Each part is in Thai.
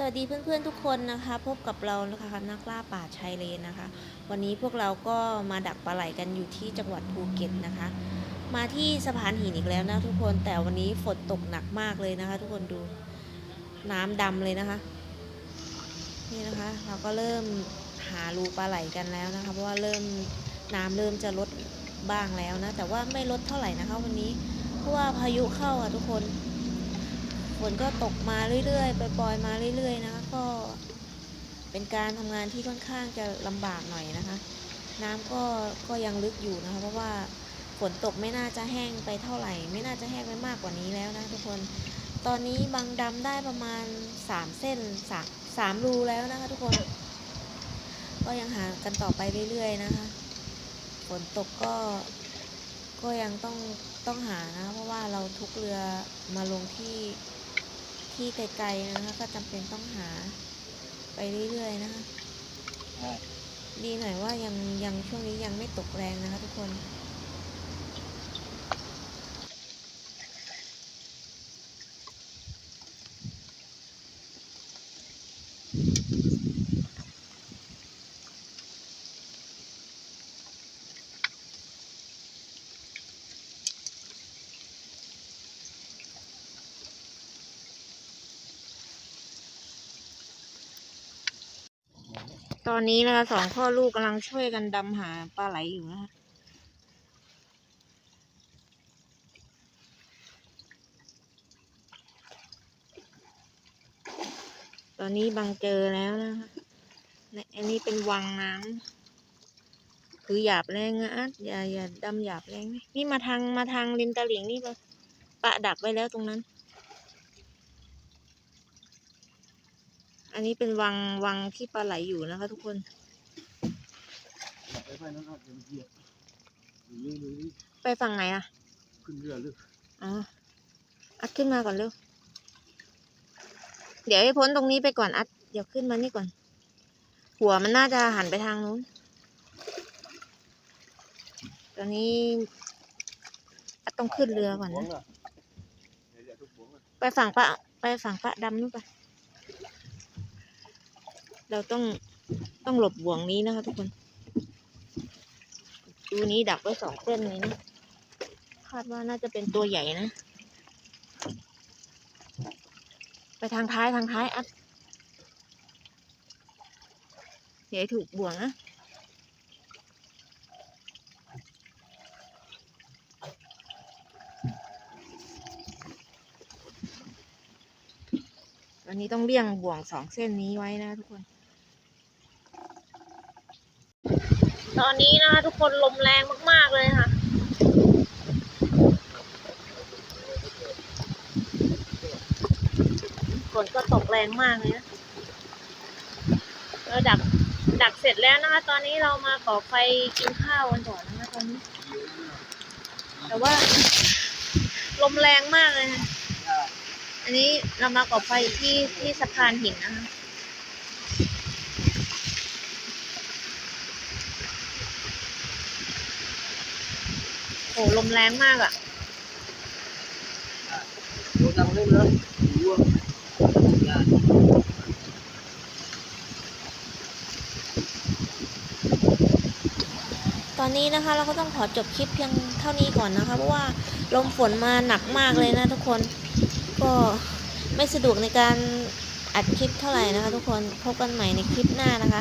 สวัสดีเพื่อนๆทุกคนนะคะ พบกับเรานะคะนักล่าป่าชายเลนนะคะ วันนี้พวกเราก็มาดักปลาไหลกันอยู่ที่จังหวัดภูเก็ตนะคะ มาที่สะพานหินอีกแล้วนะทุกคนแต่วันนี้ฝนตกหนักมากเลยนะคะ ทุกคนดูน้ำดำเลยนะคะ นี่นะคะ เราก็เริ่มหารูปลาไหลกันแล้วนะคะ เพราะว่าเริ่มน้ำเริ่มจะลดบ้างแล้วนะ แต่ว่าไม่ลดเท่าไหร่นะคะ วันนี้เพราะว่าพายุเข้าอะทุกคน ฝนก็ตกมาเรื่อยๆปล่อยๆมาเรื่อย ๆ นะคะ ก็เป็นการทำงานที่ค่อนข้างจะลำบากหน่อยนะคะ น้ำก็ก็ยังลึกอยู่นะคะ เพราะว่าฝนตกไม่น่าจะแห้งไปเท่าไหร่ ไม่น่าจะแห้งไปมากกว่านี้แล้วนะทุกคน ตอนนี้บางดำได้ประมาณสามเส้นสามรูแล้วนะคะ ทุกคน ก็ยังหากันต่อไปเรื่อย ๆ นะคะ ฝนตกก็ก็ยังต้องต้องหานะ เพราะว่าเราทุกเรือมาลงที่ ที่ไกลๆนะคะก็จำเป็นต้องหาไปเรื่อยๆนะคะดีหน่อยว่ายังยังช่วงนี้ยังไม่ตกแรงนะคะทุกคน ตอนนี้นะคะสองพ่อลูกกำลังช่วยกันดำหาปลาไหลอยู่นะคะตอนนี้บางเจอแล้วนะคะอันนี้เป็นวังน้ำคือหยาบแรงนะอย่าอย่าดำหยาบแรงนี่มาทางมาทางริมตลิ่งนี่ปะปะดักไว้แล้วตรงนั้น อันนี้เป็นวังวังที่ปลาไหลอยู่นะคะ ทุกคนไปไปนั่นน่ะเดี๋ยวเหยียบหรือหรือไปฝั่งไหนอะขึ้นเรือหรืออ๋ออัดขึ้นมาก่อนเร็ว เดี๋ยวให้พ้นตรงนี้ไปก่อนอัด เดี๋ยวขึ้นมานี่ก่อน หัวมันน่าจะหันไปทางนู้น ตอนนี้อัดต้องขึ้นเรือก่อนนะเดี๋ยวอย่าทุบหัวมันไปฝั่งปะไปฝั่งปะดำนู่นไป เราต้องต้องหลบบ่วงนี้นะคะทุกคน ดูนี้ดักไว้สองเส้นนี้นะ คาดว่าน่าจะเป็นตัวใหญ่นะ ไปทางท้ายทางท้ายอัดเดี๋ยวถูกบ่วงนะวันนี้ต้องเลี่ยงบ่วงสองเส้นนี้ไว้นะทุกคน ตอนนี้นะคะทุกคนลมแรงมาก ๆ เลยค่ะ ฝนก็ตกแรงมากเลยนะเราดักดักเสร็จแล้วนะคะ ตอนนี้เรามาก่อไฟกินข้าวกันก่อนนะคะตอนนี้ แต่ว่า ลมแรงมากเลยนะอันนี้เรามาก่อไฟที่ที่สะพานหินนะคะ อ้ลมแรงมากอะ่ะโดนดังเล่นเลยวัวตอนนี้นะคะเราก็ต้องขอจบคลิปเพียงเท่านี้ก่อนนะคะเพราะว่าลมฝนมาหนักมากเลยนะทุกคนก็ไม่สะดวกในการอัดคลิปเท่าไหร่นะคะทุกคนพบกันใหม่ในคลิปหน้านะคะ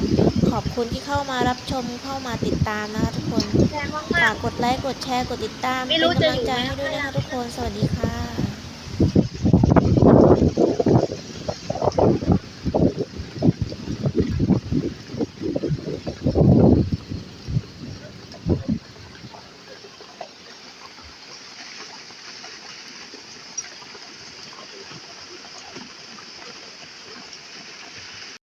ขอบคุณที่เข้ามารับชมเข้ามาติดตามนะคะทุกคน แรงมาฝากกกดไลค์ กดแชร์ กดติดตามไม่เป็นรู้จะกำลังใจอยู่ไหมให้ด้วยนะคะทุกคน สวัสดีค่ะ